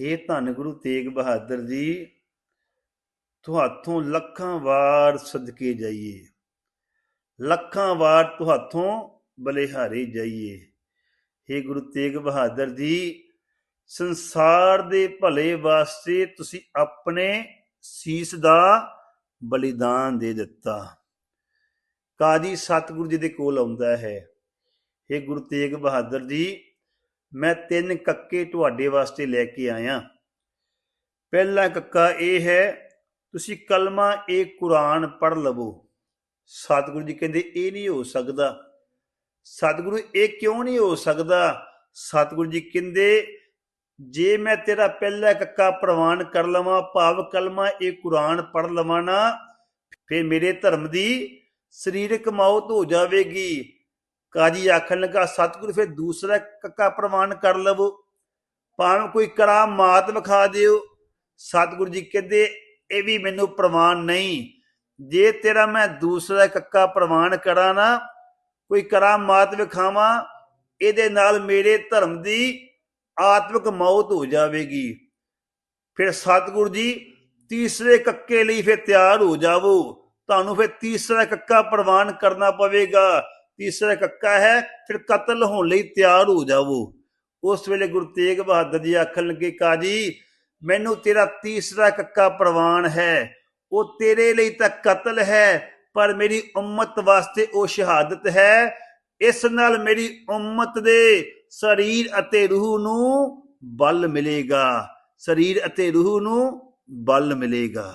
ਹੇ ਧੰਨ ਗੁਰੂ ਤੇਗ ਬਹਾਦਰ ਜੀ, ਤੁਹਾਥੋਂ ਲੱਖਾਂ ਵਾਰ ਸਦਕੇ ਜਾਈਏ। ਲੱਖਾਂ ਵਾਰ ਤੁਹਾਥੋਂ ਬਲਿਹਾਰੇ ਜਾਈਏ। ਹੇ ਗੁਰੂ ਤੇਗ ਬਹਾਦਰ ਜੀ, ਸੰਸਾਰ ਦੇ ਭਲੇ ਵਾਸਤੇ ਤੁਸੀਂ ਆਪਣੇ ਸੀਸ ਦਾ ਬਲੀਦਾਨ ਦੇ ਦਿੱਤਾ। ਕਾਜੀ ਸਤਿਗੁਰੂ ਜੀ ਦੇ ਕੋਲ ਆਉਂਦਾ ਹੈ। ਹੇ ਗੁਰੂ ਤੇਗ ਬਹਾਦਰ ਜੀ ਮੈਂ ਤਿੰਨ ਕੱਕੇ ਤੁਹਾਡੇ ਵਾਸਤੇ ਲੈ ਕੇ ਆਇਆ। ਪਹਿਲਾ ਕੱਕਾ ਇਹ ਹੈ, ਤੁਸੀਂ ਕਲਮਾ ਇਹ ਕੁਰਾਨ ਪੜ੍ਹ ਲਵੋ। ਸਤਿਗੁਰੂ ਜੀ ਕਹਿੰਦੇ, ਇਹ ਨਹੀਂ ਹੋ ਸਕਦਾ। ਸਤਿਗੁਰੂ, ਇਹ ਕਿਉਂ ਨਹੀਂ ਹੋ ਸਕਦਾ? ਸਤਿਗੁਰੂ ਜੀ ਕਹਿੰਦੇ, ਜੇ ਮੈਂ ਤੇਰਾ ਪਹਿਲਾ ਕੱਕਾ ਪ੍ਰਵਾਨ ਕਰ ਲਵਾਂ, ਭਾਵ ਕਲਮਾ ਇਹ ਕੁਰਾਨ ਪੜ੍ਹ ਲਵਾਂ ਨਾ, ਫਿਰ ਮੇਰੇ ਧਰਮ ਦੀ ਸਰੀਰਕ ਮੌਤ ਹੋ ਜਾਵੇਗੀ। ਕਾਜੀ ਆਖਣ ਲੱਗਾ, ਸਤਿਗੁਰੂ, ਫਿਰ ਦੂਸਰਾ ਕੱਕਾ ਪ੍ਰਵਾਨ ਕਰ ਲਵੋ। ਭਾਵੇਂ ਕੋਈ ਕਰਾਮਾਤ ਵਿਖਾ ਦਿਓ। ਸਤਿਗੁਰੂ ਜੀ ਕਹਿੰਦੇ, ਇਹ ਵੀ ਮੈਨੂੰ ਪ੍ਰਵਾਨ ਨਹੀਂ। ਜੇ ਤੇਰਾ ਮੈਂ ਦੂਸਰਾ ਕੱਕਾ ਪ੍ਰਵਾਨ ਕਰਾਂ ਨਾ, ਕੋਈ ਕਰਾਮਾਤ ਵਿਖਾਵਾਂ, ਇਹਦੇ ਨਾਲ ਮੇਰੇ ਧਰਮ ਦੀ ਆਤਮਿਕ ਮੌਤ ਹੋ ਜਾਵੇਗੀ। ਫਿਰ ਸਤਿਗੁਰੂ ਜੀ, ਤੀਸਰੇ ਕੱਕੇ ਲਈ ਫਿਰ ਤਿਆਰ ਹੋ ਜਾਵੋ। ਤੁਹਾਨੂੰ ਫਿਰ ਤੀਸਰਾ ਕੱਕਾ ਪ੍ਰਵਾਨ ਕਰਨਾ ਪਵੇਗਾ। ਤੀਸਰਾ ਕੱਕਾ ਹੈ, ਫਿਰ ਕਤਲ ਹੋਣ ਲਈ ਤਿਆਰ ਹੋ ਜਾਵੋ। ਉਸ ਵੇਲੇ ਗੁਰੂ ਤੇਗ ਬਹਾਦਰ ਜੀ ਆਖਣ ਲੱਗੇ ਕਾਜੀ ਮੈਨੂੰ ਤੇਰਾ ਤੀਸਰਾ ਕੱਕਾ ਪ੍ਰਵਾਨ ਹੈ। ਉਹ ਤੇਰੇ ਲਈ ਤਾਂ ਕਤਲ ਹੈ, ਪਰ ਮੇਰੀ ਉਮਤ ਵਾਸਤੇ ਉਹ ਸ਼ਹਾਦਤ ਹੈ। ਇਸ ਨਾਲ ਮੇਰੀ ਉਮਤ ਦੇ ਸਰੀਰ ਅਤੇ ਰੂਹ ਨੂੰ ਬਲ ਮਿਲੇਗਾ। ਸਰੀਰ ਅਤੇ ਰੂਹ ਨੂੰ ਬਲ ਮਿਲੇਗਾ।